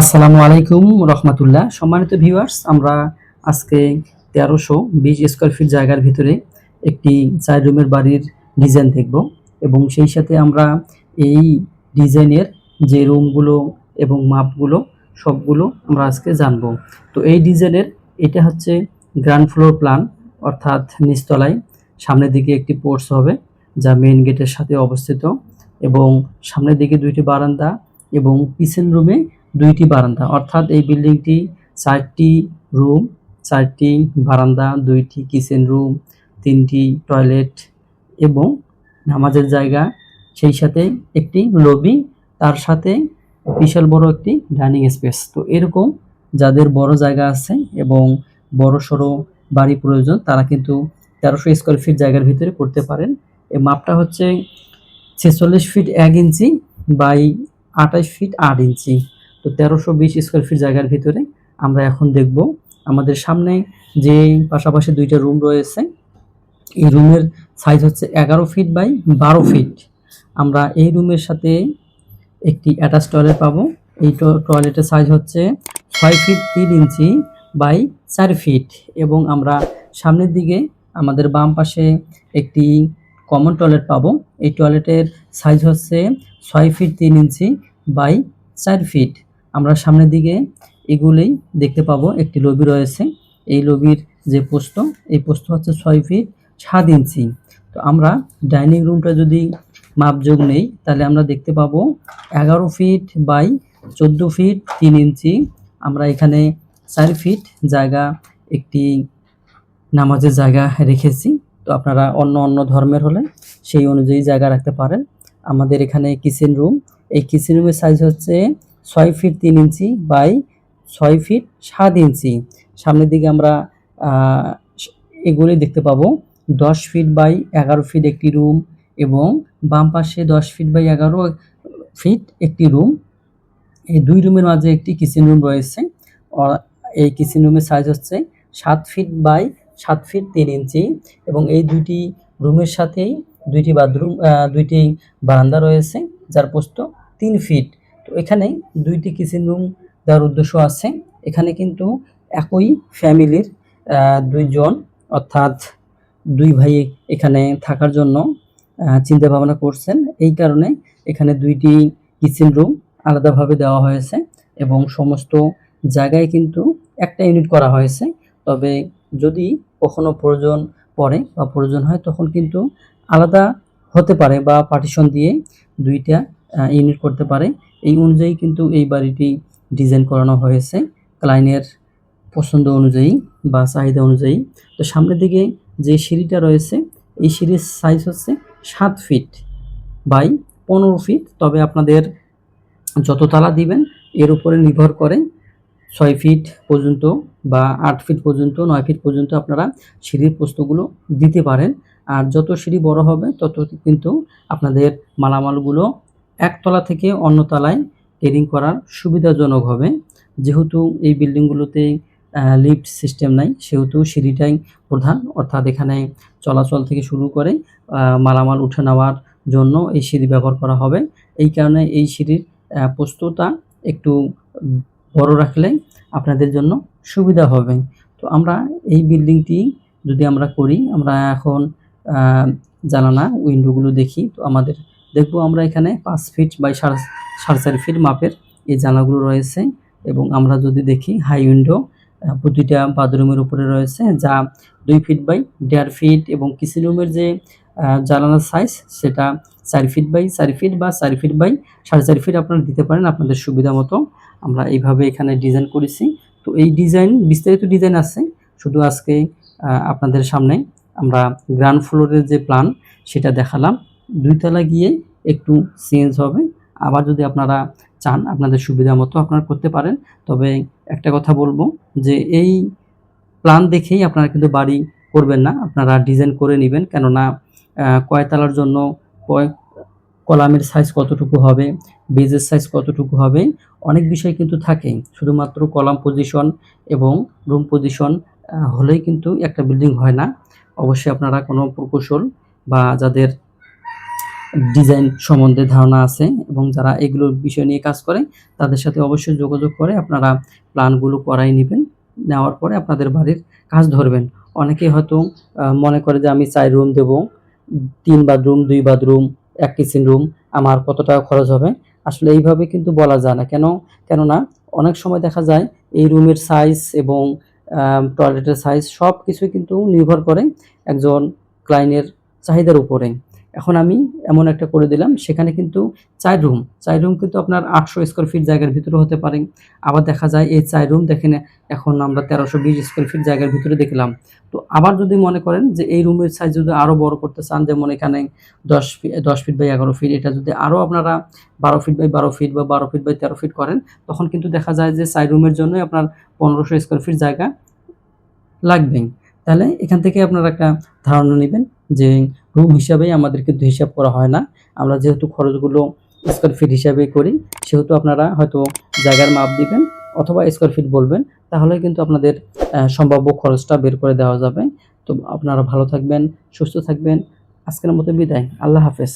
আসসালামু আলাইকুম রহমতুল্লাহ। সম্মানিত ভিউয়ার্স, আমরা আজকে তেরোশো বিশ স্কোয়ার ফিট জায়গার ভিতরে একটি চার রুমের বাড়ির ডিজাইন দেখব এবং সেই সাথে আমরা এই ডিজাইনের যে রুমগুলো এবং মাপগুলো সবগুলো আমরা আজকে জানব। তো এই ডিজাইনের এটা হচ্ছে গ্রাউন্ড ফ্লোর প্ল্যান অর্থাৎ নিচতলায় সামনের দিকে একটি পোর্টস হবে, যা মেইন গেটের সাথে অবস্থিত এবং সামনের দিকে দুইটি বারান্দা এবং কিচেন রুমে দুইটি বারান্দা, অর্থাৎ এই বিল্ডিংটি চারটি রুম চারটি বারান্দা, দুইটি কিচেন রুম তিনটি টয়লেট এবং নামাজের জায়গা, সেই সাথে একটি লবি তার সাথে বিশাল বড় একটি ডাইনিং স্পেস তো এরকম যাদের বড় জায়গা আছে এবং বড় সড়ো বাড়ি প্রয়োজন, তারা কিন্তু তেরোশো স্কোয়ার ফিট জায়গার ভিতরে করতে পারেন। এই মাপটা হচ্ছে ছেচল্লিশ ফিট এক ইঞ্চি বাই আঠাশ ফিট আট ইঞ্চি। তো তেরোশো বিশ স্কোয়ার ফিট জায়গার ভিতরে আমরা এখন দেখব আমাদের সামনে যে পাশাপাশি দুইটা রুম রয়েছে, এই রুমের সাইজ হচ্ছে এগারো ফিট বাই বারো ফিট আমরা এই রুমের সাথে একটি অ্যাটাচ টয়লেট পাবো। এই টয়লেটের সাইজ হচ্ছে ছয় ফিট তিন ইঞ্চি বাই চার ফিট এবং আমরা সামনের দিকে আমাদের বাম পাশে একটি কমন টয়লেট পাবো। এই টয়লেটের সাইজ হচ্ছে ছয় ফিট তিন ইঞ্চি বাই চার ফিট আমরা সামনের দিকে এগুলোই দেখতে পাবো। একটি লবি রয়েছে। এই লবির যে পোস্ত, এই পোস্ত হচ্ছে ছয় ফিট সাত ইঞ্চি। তো আমরা ডাইনিং রুমটা যদি মাপযোগ নেই, তাহলে আমরা দেখতে পাবো এগারো ফিট বাই চোদ্দ ফিট তিন ইঞ্চি। আমরা এখানে চার ফিট জায়গা, একটি নামাজের জায়গা রেখেছি। তো আপনারা অন্য অন্য ধর্মের হলে সেই অনুযায়ী জায়গা রাখতে পারেন। আমাদের এখানে কিচেন রুম এই কিচেন রুমের সাইজ হচ্ছে ছয় ফিট তিন ইঞ্চি বাই ছয় ফিট সাত ইঞ্চি। সামনের দিকে আমরা আহ, এগুলোই দেখতে পাবো। দশ ফিট বাই এগারো ফিট একটি রুম এবং বাম পাশে দশ ফিট বাই এগারো ফিট একটি রুম এই দুই রুমের মাঝে একটি কিচেন রুম রয়েছে। এই কিচেন রুমের সাইজ হচ্ছে সাত ফিট বাই সাত ফিট তিন ইঞ্চি এবং এই দুইটি রুমের সাথেই দুইটি বাথরুম দুইটি বারান্দা রয়েছে যার প্রস্থ তিন ফিট তো এখানে দুইটি কিচেন রুম দেওয়ার উদ্দেশ্য আছে। এখানে কিন্তু একই ফ্যামিলির দুইজন অর্থাৎ দুই ভাই এখানে থাকার জন্য চিন্তা ভাবনা করছেন। এই কারণে এখানে দুইটি কিচেন রুম আলাদাভাবে দেওয়া হয়েছে এবং সমস্ত জায়গায় কিন্তু একটা ইউনিট করা হয়েছে। তবে যদি কখনো প্রয়োজন পড়ে বা প্রয়োজন হয়, তখন কিন্তু আলাদা হতে পারে বা পার্টিশন দিয়ে দুইটা ইউনিট করতে পারে। এই অনুযায়ী কিন্তু এই বাড়িটি ডিজাইন করানো হয়েছে ক্লাইনের পছন্দ অনুযায়ী বা চাহিদা অনুযায়ী। তো সামনের দিকে যে সিঁড়িটা রয়েছে, এই সিঁড়ির সাইজ হচ্ছে সাত ফিট বাই পনেরো ফিট তবে আপনাদের যত তালা দিবেন, এর উপরে নির্ভর করে ছয় ফিট পর্যন্ত বা আট ফিট পর্যন্ত, নয় ফিট পর্যন্ত আপনারা সিঁড়ির প্রস্তগুলো দিতে পারেন। আর যত সিঁড়ি বড় হবে, তত কিন্তু আপনাদের মালামালগুলো একতলা থেকে অন্য তলায় কেরিং করার সুবিধাজনক হবে। যেহেতু এই বিল্ডিংগুলোতে লিফট সিস্টেম নাই, সেহেতু সিঁড়িটাই প্রধান। অর্থাৎ এখানে চলাচল থেকে শুরু করে মালামাল উঠে নেওয়ার জন্য এই সিঁড়ি ব্যবহার করা হবে। এই কারণে এই সিঁড়ির প্রস্ততা একটু বড় রাখলে আপনাদের জন্য সুবিধা হবে। তো আমরা এই বিল্ডিংটি যদি আমরা করি, আমরা এখন জানালা উইন্ডোগুলো দেখি, তো আমাদের দেখব আমরা এখানে পাঁচ ফিট বাই সাড়ে চার ফিট মাপের এই জানাগুলো রয়েছে এবং আমরা যদি দেখি হাই উইন্ডো প্রতিটা বাথরুমের উপরে রয়েছে যা দুই ফিট বাই দেড় ফিট এবং কিচেন রুমের যে জানালার সাইজ সেটা চার ফিট বাই চার ফিট বা চার ফিট বাই সাড়ে চার ফিট আপনারা দিতে পারেন আপনাদের সুবিধা মতো। আমরা এইভাবে এখানে ডিজাইন করেছি। তো এই ডিজাইন বিস্তারিত ডিজাইন আছে। শুধু আজকে আপনাদের সামনে আমরা গ্রাউন্ড ফ্লোরের যে প্ল্যান সেটা দেখালাম। দুইতলা গিয়ে একটু চেঞ্জ হবে। আবার যদি আপনারা চান, আপনাদের সুবিধা মতো আপনারা করতে পারেন। তবে একটা কথা বলব যে এই প্ল্যান দেখেই আপনারা কিন্তু বাড়ি করবেন না। আপনারা ডিজাইন করে নেবেন। কেননা কয়তলার জন্য কয়, কলামের সাইজ কতটুকু হবে বেজের সাইজ কতটুকু হবে, অনেক বিষয় কিন্তু থাকে। শুধুমাত্র কলাম পজিশন এবং রুম পজিশন হলেই কিন্তু একটা বিল্ডিং হয় না। অবশ্যই আপনারা কোনো প্রকৌশল বা যাদের ডিজাইন সম্বন্ধে ধারণা আছে এবং যারা এগুলোর বিষয় নিয়ে কাজ করে, তাদের সাথে অবশ্যই যোগাযোগ করে আপনারা প্ল্যানগুলো করাই নেবেন। নেওয়ার পরে আপনাদের বাড়ির কাজ ধরবেন। অনেকে হয়তো মনে করে যে আমি চার রুম দেব, তিন বাথরুম, দুই বাথরুম, এক কিচেন রুম, আমার কত টাকা খরচ হবে? আসলে এইভাবে কিন্তু বলা যায় না। কেন? কেননা অনেক সময় দেখা যায় এই রুমের সাইজ এবং টয়লেটের সাইজ সব কিছুই কিন্তু নির্ভর করে একজন ক্লায়েন্টের চাহিদার উপরে। এখন আমি এমন একটা করে দিলাম, সেখানে কিন্তু চার রুম চার রুম কিন্তু আপনার আটশো স্কোয়ার ফিট জায়গার ভিতরে হতে পারে। আবার দেখা যায় এই চার রুম দেখেন, এখন আমরা তেরোশো বিশ স্কোয়ার ফিট জায়গার ভিতরে দেখলাম। তো আবার যদি মনে করেন যে এই রুমের সাইজ যদি আরও বড় করতে চান, যেমন এখানে দশ ফিট দশ ফিট বাই এগারো ফিট এটা যদি আরও আপনারা বারো ফিট বাই বারো ফিট বা বারো ফিট বাই তেরো ফিট করেন, তখন কিন্তু দেখা যায় যে চার রুমের জন্যই আপনার পনেরোশো স্কোয়ার ফিট জায়গা লাগবেই। তাহলে এখান থেকে আপনারা একটা ধারণা নেবেন যে রুম হিসাবেই আমাদের কিন্তু হিসাব করা হয় না। আমরা যেহেতু খরচগুলো স্কোয়ার ফিট হিসাবে করি, সেহেতু আপনারা হয়তো জায়গার মাপ দিবেন অথবা স্কোয়ার ফিট বলবেন তাহলে কিন্তু আপনাদের সম্ভাব্য খরচটা বের করে দেওয়া যাবে। তো আপনারা ভালো থাকবেন, সুস্থ থাকবেন। আজকের মতো বিদায়। আল্লাহ হাফেজ।